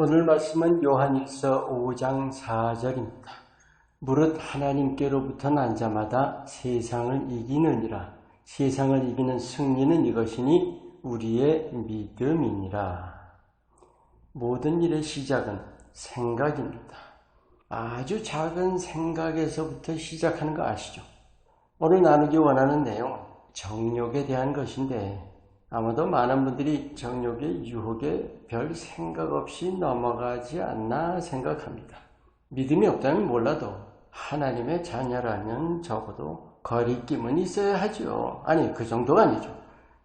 오늘 말씀은 요한일서 5장 4절입니다. 무릇 하나님께로부터 난 자마다 세상을 이기느니라. 세상을 이기는 승리는 이것이니 우리의 믿음이니라. 모든 일의 시작은 생각입니다. 아주 작은 생각에서부터 시작하는 거 아시죠? 오늘 나누기 원하는 내용, 정욕에 대한 것인데 아마도 많은 분들이 정욕의 유혹에 별 생각 없이 넘어가지 않나 생각합니다. 믿음이 없다면 몰라도 하나님의 자녀라면 적어도 거리낌은 있어야 하죠. 아니 그 정도가 아니죠.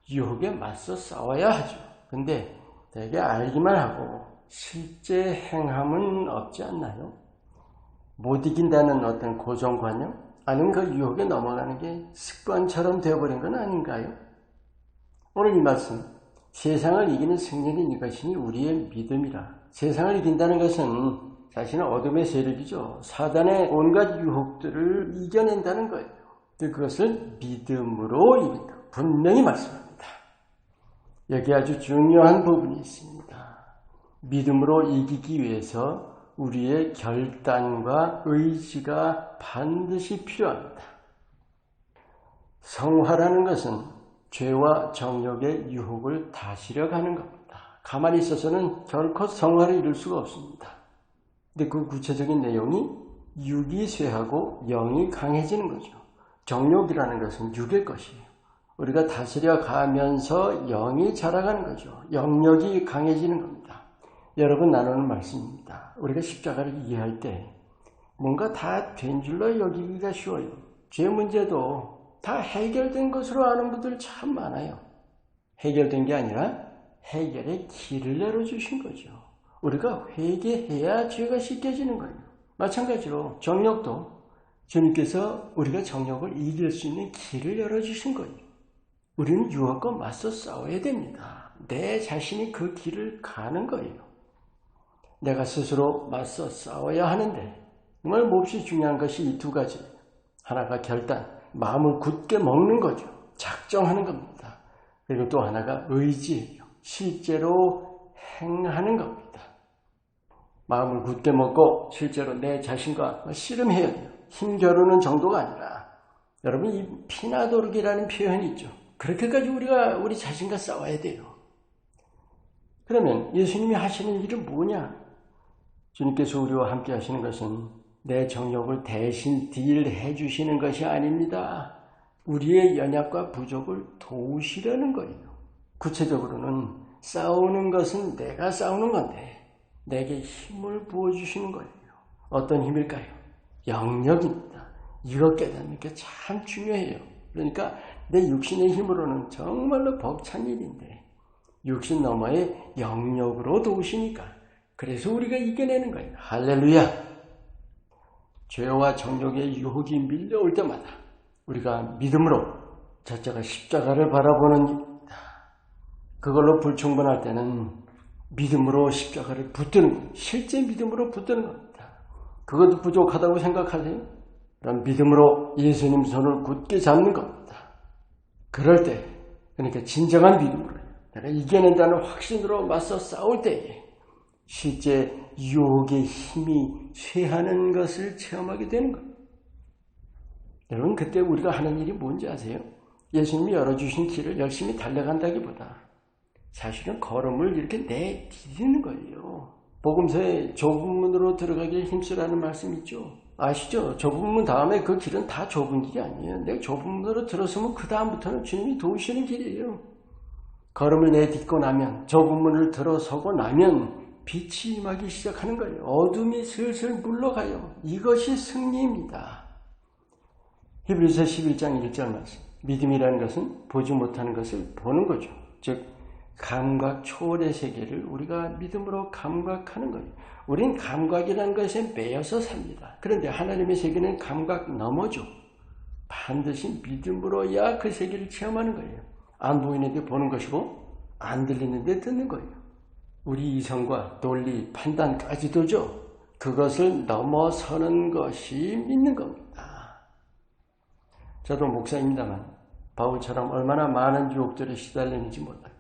유혹에 맞서 싸워야 하죠. 근데 되게 알기만 하고 실제 행함은 없지 않나요? 못 이긴다는 어떤 고정관념? 아니면 그 유혹에 넘어가는 게 습관처럼 되어버린 건 아닌가요? 오늘 이 말씀, 세상을 이기는 승리는 이것이니 우리의 믿음이라. 세상을 이긴다는 것은 자신은 어둠의 세력이죠. 사단의 온갖 유혹들을 이겨낸다는 거예요. 그것을 믿음으로 이긴다. 분명히 말씀합니다. 여기 아주 중요한 부분이 있습니다. 믿음으로 이기기 위해서 우리의 결단과 의지가 반드시 필요합니다. 성화라는 것은 죄와 정욕의 유혹을 다스려 가는 겁니다. 가만히 있어서는 결코 성화를 이룰 수가 없습니다. 근데 그 구체적인 내용이 육이 쇠하고 영이 강해지는 거죠. 정욕이라는 것은 육의 것이에요. 우리가 다스려 가면서 영이 자라가는 거죠. 영력이 강해지는 겁니다. 여러분 나누는 말씀입니다. 우리가 십자가를 이해할 때 뭔가 다 된 줄로 여기기가 쉬워요. 죄 문제도 다 해결된 것으로 아는 분들 참 많아요. 해결된 게 아니라 해결의 길을 열어주신 거죠. 우리가 회개해야 죄가 씻겨지는 거예요. 마찬가지로 정력도 주님께서 우리가 정력을 이길 수 있는 길을 열어주신 거예요. 우리는 유혹과 맞서 싸워야 됩니다. 내 자신이 그 길을 가는 거예요. 내가 스스로 맞서 싸워야 하는데 정말 몹시 중요한 것이 이 두 가지. 하나가 결단, 마음을 굳게 먹는 거죠. 작정하는 겁니다. 그리고 또 하나가 의지예요. 실제로 행하는 겁니다. 마음을 굳게 먹고 실제로 내 자신과 씨름해야 돼요. 힘겨루는 정도가 아니라 여러분 이 피나도르기라는 표현이 있죠. 그렇게까지 우리가 우리 자신과 싸워야 돼요. 그러면 예수님이 하시는 일은 뭐냐? 주님께서 우리와 함께 하시는 것은 내 정욕을 대신 딜해 주시는 것이 아닙니다. 우리의 연약과 부족을 도우시려는 거예요. 구체적으로는 싸우는 것은 내가 싸우는 건데 내게 힘을 부어주시는 거예요. 어떤 힘일까요? 영역입니다. 이거 깨닫는 게 참 중요해요. 그러니까 내 육신의 힘으로는 정말로 벅찬 일인데 육신 너머의 영역으로 도우시니까 그래서 우리가 이겨내는 거예요. 할렐루야! 죄와 정욕의 유혹이 밀려올 때마다 우리가 믿음으로 저자가 십자가를 바라보는 그걸로 불충분할 때는 믿음으로 십자가를 붙드는 실제 믿음으로 붙드는 겁니다. 그것도 부족하다고 생각하세요? 그럼 믿음으로 예수님 손을 굳게 잡는 겁니다. 그럴 때 그러니까 진정한 믿음으로 내가 이겨낸다는 확신으로 맞서 싸울 때에 실제 유혹의 힘이 쇠하는 것을 체험하게 되는 겁니다. 여러분 그때 우리가 하는 일이 뭔지 아세요? 예수님이 열어주신 길을 열심히 달려간다기보다 사실은 걸음을 이렇게 내디디는 거예요. 복음서에 좁은 문으로 들어가길 힘쓰라는 말씀 있죠. 아시죠? 좁은 문 다음에 그 길은 다 좁은 길이 아니에요. 내가 좁은 문으로 들었으면 그 다음부터는 주님이 도우시는 길이에요. 걸음을 내딛고 나면 좁은 문을 들어서고 나면 빛이 임하기 시작하는 거예요. 어둠이 슬슬 물러가요. 이것이 승리입니다. 히브리서 11장 1절 말씀. 믿음이라는 것은 보지 못하는 것을 보는 거죠. 즉 감각 초월의 세계를 우리가 믿음으로 감각하는 거예요. 우린 감각이라는 것에 매여서 삽니다. 그런데 하나님의 세계는 감각 넘어죠. 반드시 믿음으로야 그 세계를 체험하는 거예요. 안 보이는데 보는 것이고 안 들리는데 듣는 거예요. 우리 이성과 논리, 판단까지도죠. 그것을 넘어서는 것이 믿는 겁니다. 저도 목사입니다만 바울처럼 얼마나 많은 유혹들에 시달리는지 몰라요.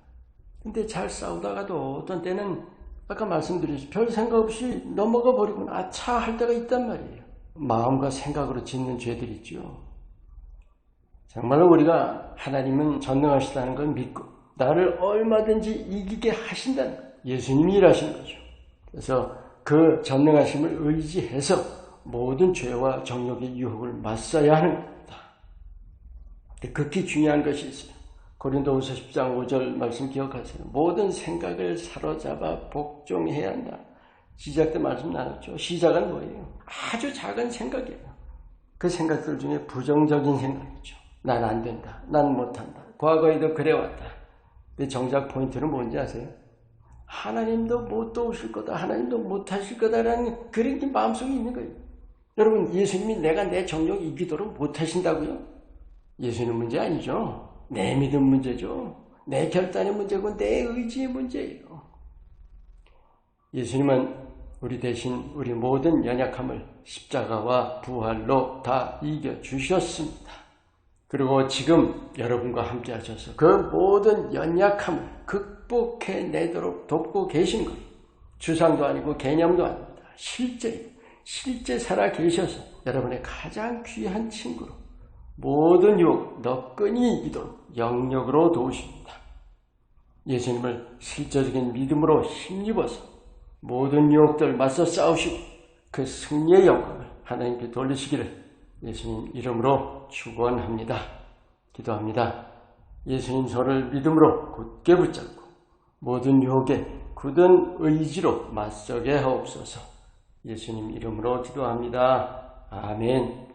근데 잘 싸우다가도 어떤 때는 아까 말씀드렸죠. 별 생각 없이 넘어가 버리고 아차 할 때가 있단 말이에요. 마음과 생각으로 짓는 죄들 있죠. 정말로 우리가 하나님은 전능하시다는 걸 믿고 나를 얼마든지 이기게 하신다는 예수님이 일하신 거죠. 그래서 그 전능하심을 의지해서 모든 죄와 정욕의 유혹을 맞서야 하는 겁니다. 극히 중요한 것이 있어요. 고린도후서 10장 5절 말씀 기억하세요. 모든 생각을 사로잡아 복종해야 한다. 시작 때 말씀 나눴죠. 시작은 뭐예요? 아주 작은 생각이에요. 그 생각들 중에 부정적인 생각이죠. 난 안 된다. 난 못한다. 과거에도 그래왔다. 근데 정작 포인트는 뭔지 아세요? 하나님도 못 도우실 거다. 하나님도 못 하실 거다라는 그런 게 마음속에 있는 거예요. 여러분, 예수님이 내가 내 정력 이기도록 못 하신다고요? 예수님 문제 아니죠. 내 믿음 문제죠. 내 결단의 문제고 내 의지의 문제예요. 예수님은 우리 대신 우리 모든 연약함을 십자가와 부활로 다 이겨 주셨습니다. 그리고 지금 여러분과 함께 하셔서 그 모든 연약함을 극복해내도록 돕고 계신 것. 주상도 아니고 개념도 아닙니다. 실제, 실제 살아 계셔서 여러분의 가장 귀한 친구로 모든 유혹 너끈히 이기도록 영역으로 도우십니다. 예수님을 실제적인 믿음으로 힘입어서 모든 유혹들 맞서 싸우시고 그 승리의 영광을 하나님께 돌리시기를 예수님 이름으로 축원합니다. 기도합니다. 예수님 저를 믿음으로 굳게 붙잡고 모든 유혹에 굳은 의지로 맞서게 하옵소서. 예수님 이름으로 기도합니다. 아멘.